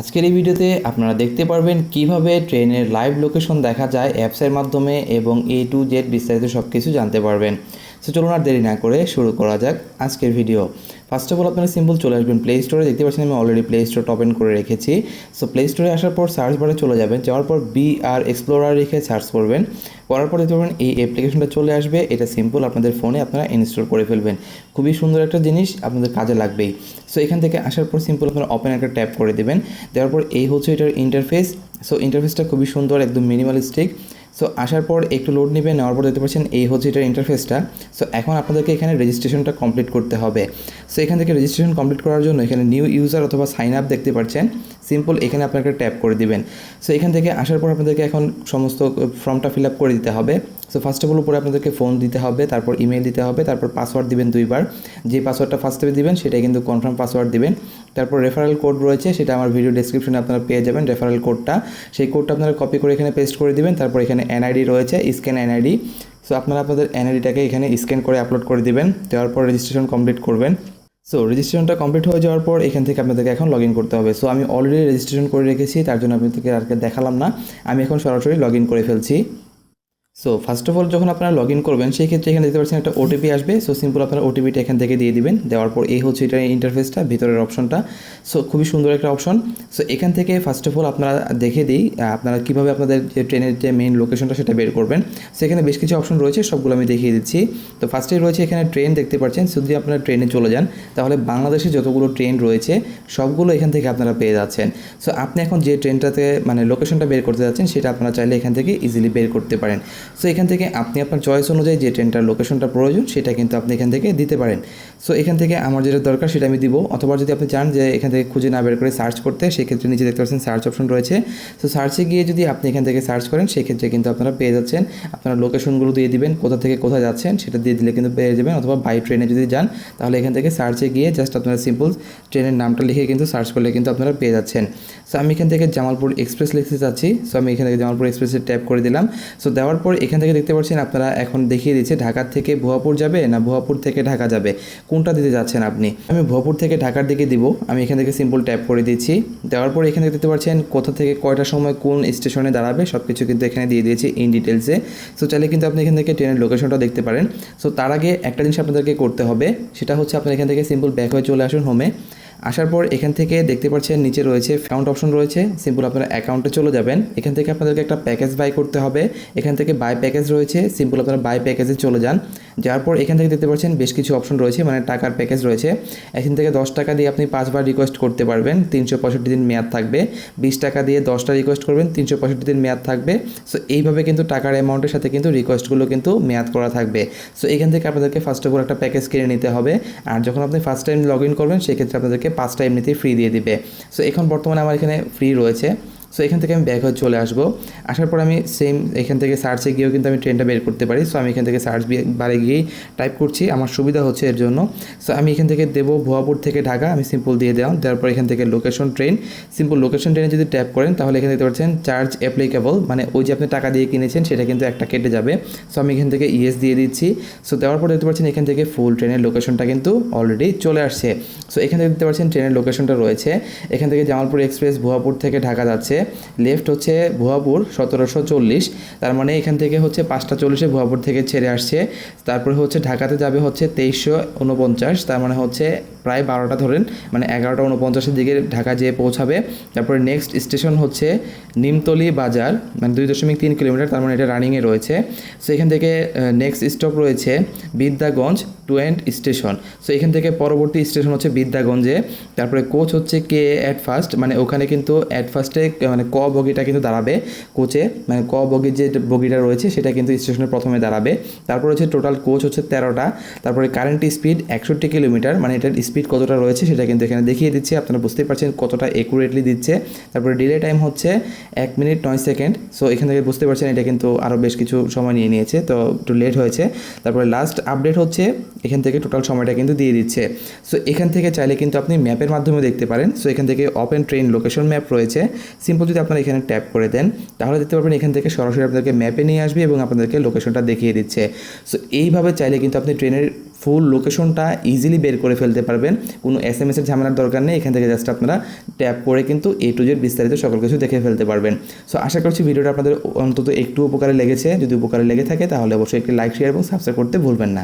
আজকের এই ভিডিওতে আপনারা দেখতে পারবেন কীভাবে ট্রেনের লাইভ লোকেশন দেখা যায় অ্যাপসের মাধ্যমে এবং এ টু জেড বিস্তারিত সব কিছু জানতে পারবেন। সো চলুন আর দেরি না করে শুরু করা যাক আজকের ভিডিও ফার্স্ট অফ অল আপনারা সিম্পল চলে আসবেন প্লে স্টোরে দেখতে পাচ্ছেন আমি অলরেডি প্লে স্টোর ওপেন করে রেখেছি। সো প্লে স্টোরে আসার পর সার্চ বারে চলে যাবেন। যাওয়ার পর বি আর এক্সপ্লোরার রেখে সার্চ করবেন। করার পর দেখতে পারবেন এই অ্যাপ্লিকেশনটা চলে আসবে। এটা সিম্পল আপনাদের ফোনে আপনারা ইনস্টল করে ফেলবেন। খুবই সুন্দর একটা জিনিস আপনাদের কাজে লাগবেই। সো এখান থেকে আসার পর সিম্পল আপনারা ওপেন একটা ট্যাপ করে দেবেন। দেওয়ার পর এই হচ্ছে এটার ইন্টারফেস সো ইন্টারফেসটা খুবই সুন্দর, একদম মিনিমালিস্টিক সো আসার পর একটু লোড নেবে, নেওয়ার পর দেখতে পাচ্ছেন এই হচ্ছে এটার ইন্টারফেসটা সো এখন আপনাদেরকে এখানে রেজিস্ট্রেশনটা কমপ্লিট করতে হবে। সো এখান থেকে রেজিস্ট্রেশন কমপ্লিট করার জন্য এখানে নিউ ইউজার অথবা সাইন আপ দেখতে পাচ্ছেন। সিম্পল এখানে আপনাকে ট্যাপ করে দিবেন। সো এখান থেকে আসার পর আপনাদেরকে এখন সমস্ত ফর্মটা ফিল আপ করে দিতে হবে। সো ফার্স্ট অফ অল উপরে আপনাদেরকে ফোন দিতে হবে, তারপর ইমেল দিতে হবে, তারপর পাসওয়ার্ড দিবেন দুইবার। যে পাসওয়ার্ডটা ফার্স্টে দিবেন সেটা কিন্তু কনফার্ম পাসওয়ার্ড দিবেন। তারপর রেফারেল কোড রয়েছে, সেটা আমার ভিডিও ডেসক্রিপশনে আপনারা পেয়ে যাবেন রেফারেল কোডটা সেই কোডটা আপনারা কপি করে এখানে পেস্ট করে দিবেন, তারপর এখানে এনআইডি রয়েছে স্ক্যান এনআইডি সো আপনারা আপনাদের এনআইডিটাকে এখানে স্ক্যান করে আপলোড করে দিবেন, দেওয়ার পর রেজিস্ট্রেশন কমপ্লিট করবেন। সো রেজিস্ট্রেশনটা কমপ্লিট হয়ে যাওয়ার পর এখান থেকে আপনাদেরকে এখন লগ ইন করতে হবে। সো আমি অলরেডি রেজিস্ট্রেশন করে রেখেছি, তার জন্য আপনাদেরকে আর দেখালাম না। আমি এখন সরাসরি লগ ইন করে ফেলছি। সো ফার্স্ট অফ অল যখন আপনারা লগ ইন করবেন, সেই ক্ষেত্রে এখানে দেখতে পাচ্ছেন একটা ওটিপি আসবে। সো সিম্পল আপনারা ওটিপিটা এখান থেকে দিয়ে দিবেন। দেওয়ার পর এই হচ্ছে এটা ইন্টারফেসটা ভিতরের অপশনটা সো খুবই সুন্দর একটা অপশন সো এখান থেকে ফার্স্ট অফ অল আপনারা দেখে দিই আপনারা কীভাবে আপনাদের যে ট্রেনের যে মেইন লোকেশনটা সেটা বের করবেন। সেখানে বেশ কিছু অপশন রয়েছে, সবগুলো আমি দেখিয়ে দিচ্ছি। তো ফার্স্টেই রয়েছে এখানে ট্রেন দেখতে পাচ্ছেন। যদি আপনারা ট্রেনে চলে যান, তাহলে বাংলাদেশে যতগুলো ট্রেন রয়েছে, সবগুলো এখান থেকে আপনারা পেয়ে যাচ্ছেন। সো আপনি এখন যে ট্রেনটাতে মানে লোকেশনটা বের করতে যাচ্ছেন, সেটা আপনারা চাইলে এখান থেকে ইজিলি বের করতে পারেন। সো এখান থেকে আপনি আপনার চয়েস অনুযায়ী যে ট্রেনটার লোকেশনটা প্রয়োজন, সেটা কিন্তু আপনি এখান থেকে দিতে পারেন। সো এখান থেকে আমার যেটা দরকার, সেটা আমি দিব। অথবা যদি আপনি চান যে এখান থেকে খুঁজে না বের করে সার্চ করতে, সেক্ষেত্রে নিচে দেখতে পাচ্ছেন সার্চ অপশন রয়েছে। সো সার্চে গিয়ে যদি আপনি এখান থেকে সার্চ করেন, সেক্ষেত্রে কিন্তু আপনারা পেয়ে যাচ্ছেন। আপনারা লোকেশনগুলো দিয়ে দিবেন, কোথা থেকে কোথায় যাচ্ছেন, সেটা দিয়ে দিলে কিন্তু পেয়ে যাবেন। অথবা বাই ট্রেনে যদি যান, তাহলে এখান থেকে সার্চে গিয়ে জাস্ট আপনারা সিম্পল ট্রেনের নামটা লিখে কিন্তু সার্চ করলে কিন্তু আপনারা পেয়ে যাচ্ছেন। সো আমি এখান থেকে জামালপুর এক্সপ্রেস লিখতে চাচ্ছি। সো আমি এখান থেকে জামালপুর এক্সপ্রেসে ট্যাপ করে দিলাম। সো দেওয়ার পর এখান থেকে দেখতে পাচ্ছেন আপনারা এখন দেখিয়ে দিচ্ছে ঢাকা থেকে ভুয়াপুর যাবে না ভুয়াপুর থেকে ঢাকা যাবে। কোনটা দিতে যাচ্ছেন আপনি? আমি ভুয়াপুর থেকে ঢাকার দিকে দিব। আমি এখান থেকে সিম্পল ট্যাপ করে দিচ্ছি। দেওয়ার পর এখানে দেখতে পাচ্ছেন কোথা থেকে কয়টার সময় কোন স্টেশনে দাঁড়াবে সব কিছু কিন্তু এখানে দিয়ে দিয়েছি ইন ডিটেলসে সো চাইলে কিন্তু আপনি এখান থেকে ট্রেনের লোকেশনটা দেখতে পারেন। সো তার আগে একটা জিনিস আপনাদেরকে করতে হবে, সেটা হচ্ছে আপনার এখান থেকে সিম্পল ব্যাক হয়ে চলে আসুন হোমে আসার পর এখান থেকে দেখতে পাচ্ছেন নিচে রয়েছে অ্যাকাউন্ট অপশন রয়েছে। সিম্পল আপনারা অ্যাকাউন্টে চলে যাবেন। এখান থেকে আপনাদেরকে একটা প্যাকেজ বাই করতে হবে। এখান থেকে বাই প্যাকেজ রয়েছে। সিম্পল আপনারা বাই প্যাকেজে চলে যান। যার পর এখান থেকে দেখতে পাচ্ছেন বেশ কিছু অপশন রয়েছে মানে টাকার প্যাকেজ রয়েছে। এখান থেকে দশ টাকা দিয়ে আপনি পাঁচবার রিকোয়েস্ট করতে পারবেন, তিনশো পঁয়ষট্টি দিন মেয়াদ থাকবে। বিশ টাকা দিয়ে দশটা রিকোয়েস্ট করবেন, তিনশো পঁয়ষট্টি দিন মেয়াদ থাকবে। সো এইভাবে কিন্তু টাকার অ্যামাউন্টের সাথে কিন্তু রিকোয়েস্টগুলো কিন্তু মেয়াদ করা থাকবে। সো এখান থেকে আপনাদেরকে ফার্স্ট অফ অল একটা প্যাকেজ কিনে নিতে হবে। আর যখন আপনি ফার্স্ট টাইম লগ ইন করবেন, সেক্ষেত্রে আপনাদেরকে পাঁচটা এমনিতেই ফ্রি দিয়ে দিবে। সো এখন বর্তমানে আমার এখানে ফ্রি রয়েছে। সো এখান থেকে আমি ব্যাক হয়ে চলে আসব। আসার পর আমি সেম এখান থেকে সার্চে গিয়েও কিন্তু আমি ট্রেনটা বের করতে পারি। সো আমি এখান থেকে সার্চ বারে গিয়েই টাইপ করছি। আমার সুবিধা হচ্ছে এর জন্য। সো আমি এখান থেকে দেবো ভুয়াপুর থেকে ঢাকা। আমি সিম্পল দিয়ে দেওয়া দেওয়ার পর এখান থেকে লোকেশন ট্রেন সিম্পল লোকেশন ট্রেনে যদি ট্যাপ করেন, তাহলে এখানে দেখতে পাচ্ছেন চার্জ অ্যাপ্লিকেবল মানে ওই যে আপনি টাকা দিয়ে কিনেছেন, সেটা কিন্তু একটা কেটে যাবে। সো আমি এখান থেকে ইয়েস দিয়ে দিচ্ছি। সো দেওয়ার পর দেখতে পাচ্ছেন এখান থেকে ফুল ট্রেনের লোকেশনটা কিন্তু অলরেডি চলে আসছে। সো এখান থেকে দেখতে পাচ্ছেন ট্রেনের লোকেশনটা রয়েছে। এখান থেকে জামালপুর এক্সপ্রেস ভুয়াপুর থেকে ঢাকা যাচ্ছে। লেফট হচ্ছে ভুয়াপুর, সতেরোশো চল্লিশ। তার মানে এখান থেকে হচ্ছে পাঁচটা চল্লিশে ভুয়াপুর থেকে ছেড়ে আসছে। তারপরে হচ্ছে ঢাকাতে যাবে হচ্ছে তেইশশো উনপঞ্চাশ তার মানে হচ্ছে প্রায় বারোটা ধরেন মানে এগারোটা উনপঞ্চাশের দিকে ঢাকা যেয়ে পৌঁছাবে। তারপরে নেক্সট স্টেশন হচ্ছে নিমতলি বাজার মানে দুই দশমিক তিন কিলোমিটার, তার মানে এটা রানিংয়ে রয়েছে। সো এখান থেকে নেক্সট স্টপ রয়েছে Bidyaganj to end station. So এখান থেকে পরবর্তী স্টেশন হচ্ছে বিদ্যাগঞ্জে। তারপরে কোচ হচ্ছে কে অ্যাট ফার্স্ট মানে ওখানে কিন্তু অ্যাট ফার্স্টে মানে ক বগিটা কিন্তু দাঁড়াবে। কোচে মানে ক বগির যে বগিটা রয়েছে, সেটা কিন্তু স্টেশনের প্রথমে দাঁড়াবে। তারপর হচ্ছে টোটাল কোচ হচ্ছে তেরোটা, তারপরে কারেন্ট স্পিড একষট্টি কিলোমিটার মানে এটার স্পিড কতটা রয়েছে সেটা কিন্তু এখানে দেখিয়ে দিচ্ছে, আপনারা বুঝতেই পারছেন কতটা একুরেটলি দিচ্ছে। তারপরে ডিলে টাইম হচ্ছে এক মিনিট নয় সেকেন্ড সো এখান থেকে বুঝতে পারছেন এটা কিন্তু আরও বেশ কিছু সময় নিয়ে নিয়েছে, তো একটু লেট হয়েছে। তারপরে লাস্ট আপডেট হচ্ছে, এখান থেকে টোটাল সময়টা কিন্তু দিয়ে দিচ্ছে। সো এখান থেকে চাইলে কিন্তু আপনি ম্যাপের মাধ্যমে দেখতে পারেন সো এখান থেকে ওপেন ট্রেন লোকেশন ম্যাপ রয়েছে। সিম্পল যদি আপনারা এখানে ট্যাপ করে দেন, তাহলে দেখতে পারবেন এখান থেকে সরাসরি আপনাদেরকে ম্যাপে নিয়ে আসবে এবং আপনাদেরকে লোকেশনটা দেখিয়ে দিচ্ছে। সো এইভাবে চাইলে কিন্তু আপনি ট্রেনের ফুল লোকেশনটা ইজিলি বের করে ফেলতে পারবেন। কোনো এস এম এসের ঝামেলার দরকার নেই, এখান থেকে জাস্ট আপনারা ট্যাপ করে কিন্তু এ টু জেড বিস্তারিত সকল কিছু দেখে ফেলতে পারবেন। সো আশা করছি ভিডিওটা আপনাদের অন্তত একটু উপকারে লেগেছে। যদি উপকারে লেগে থাকে তাহলে অবশ্যই একটি লাইক শেয়ার এবং সাবস্ক্রাইব করতে ভুলবেন না।